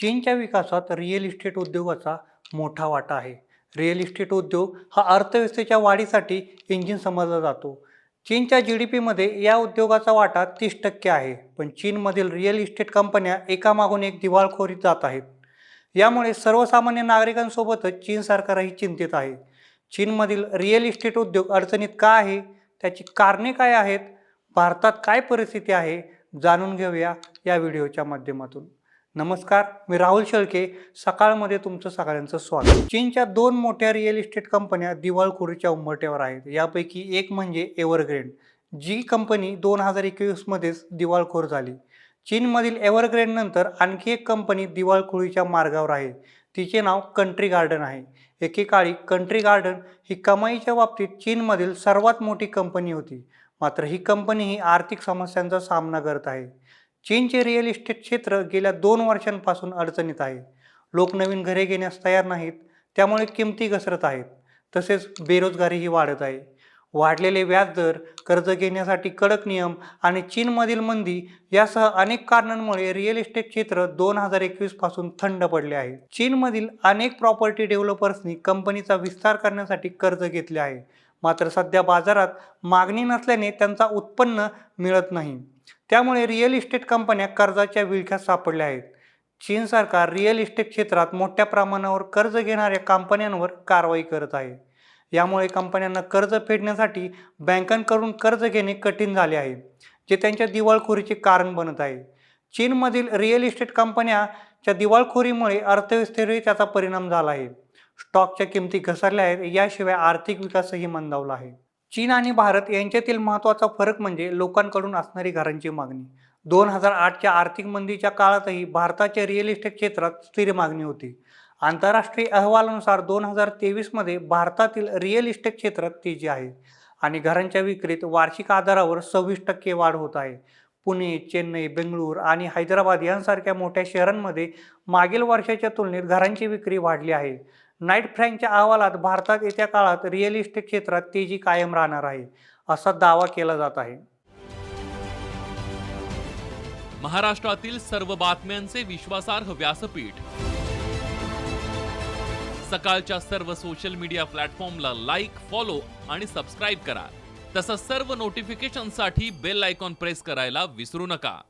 चीनच्या विकासात real estate उद्योगाचा मोठा वाटा आहे. रिअल इस्टेट उद्योग हा अर्थव्यवस्थेच्या वाढीसाठी इंजिन समजला जातो. चीनच्या जी डी पीमध्ये या उद्योगाचा वाटा तीस टक्के आहे. पण चीनमधील रिअल इस्टेट कंपन्या एकामागून एक दिवाळखोरीत जात आहेत. यामुळे सर्वसामान्य नागरिकांसोबतच चीन सरकारही चिंतित आहे. चीनमधील रिअल इस्टेट उद्योग अडचणीत का आहे? त्याची कारणे काय आहेत? भारतात काय परिस्थिती आहे? जाणून घेऊया या व्हिडिओच्या माध्यमातून. नमस्कार मी राहुल शेळके. सकाळमध्ये तुमचं सगळ्यांचं स्वागत. चीनच्या दोन मोठ्या रिअल इस्टेट कंपन्या दिवाळखोरीच्या उंबरठ्यावर आहेत. यापैकी एक म्हणजे एव्हरग्रेंड जी कंपनी दोन हजार एकवीसमध्येच दिवाळखोर झाली. चीनमधील एव्हरग्रेंड नंतर आणखी एक कंपनी दिवाळखोरीच्या मार्गावर आहे. तिचे नाव कंट्री गार्डन आहे. एकेकाळी कंट्री गार्डन ही कमाईच्या बाबतीत चीनमधील सर्वात मोठी कंपनी होती. मात्र ही कंपनी ही आर्थिक समस्यांचा सामना करत आहे. चीनचे रिअल इस्टेट क्षेत्र गेल्या दोन वर्षांपासून अडचणीत आहे. लोक नवीन घरे घेण्यास तयार नाहीत त्यामुळे किमती घसरत आहेत. तसेच बेरोजगारीही वाढत आहे. वाढलेले व्याजदर कर्ज घेण्यासाठी कडक नियम आणि चीनमधील मंदी यासह अनेक कारणांमुळे रिअल इस्टेट क्षेत्र दोन हजार एकवीसपासून थंड पडले आहे. चीनमधील अनेक प्रॉपर्टी डेव्हलपर्सनी कंपनीचा विस्तार करण्यासाठी कर्ज घेतले आहे. मात्र सध्या बाजारात मागणी नसल्याने त्यांचा उत्पन्न मिळत नाही. त्यामुळे रिअल इस्टेट कंपन्या कर्जाच्या विळख्यात सापडल्या आहेत. चीन सरकार रिअल इस्टेट क्षेत्रात मोठ्या प्रमाणावर कर्ज घेणाऱ्या कंपन्यांवर कारवाई करत आहे. यामुळे कंपन्यांना कर्ज फेडण्यासाठी बँकांकडून कर्ज घेणे कठीण झाले आहे जे त्यांच्या दिवाळखोरीचे कारण बनत आहे. चीनमधील रिअल इस्टेट कंपन्याच्या दिवाळखोरीमुळे अर्थव्यवस्थेवरही त्याचा परिणाम झाला आहे. स्टॉकच्या किमती घसरल्या आहेत याशिवाय आर्थिक विकासही मंदावला आहे. चीन आणि भारत यांच्यातील महत्त्वाचा फरक म्हणजे लोकांकडून असणारी घरांची मागणी. दोन हजार आठच्या आर्थिक मंदीच्या काळातही भारताच्या रिअल इस्टेट क्षेत्रात स्थिर मागणी होती. आंतरराष्ट्रीय अहवालानुसार दोन हजार तेवीसमध्ये भारतातील रिअल इस्टेट क्षेत्रात तेजी आहे आणि घरांच्या विक्रीत वार्षिक आधारावर सव्वीस टक्के वाढ होत आहे. पुणे चेन्नई बेंगळूर आणि हैदराबाद यांसारख्या मोठ्या शहरांमध्ये मागील वर्षाच्या तुलनेत घरांची विक्री वाढली आहे. नाईट फ्रँकच्या अहवालात भारतात येत्या काळात रिअल इस्टेट क्षेत्रात तेजी कायम राहणार आहे असा दावा केला जात आहे. महाराष्ट्रातील सर्व बातम्यांचे विश्वासार्ह व्यासपीठ. सकाळच्या सर्व सोशल मीडिया प्लॅटफॉर्मला लाईक फॉलो आणि सबस्क्राईब करा. तसंच सर्व नोटिफिकेशनसाठी बेल आयकॉन प्रेस करायला विसरू नका.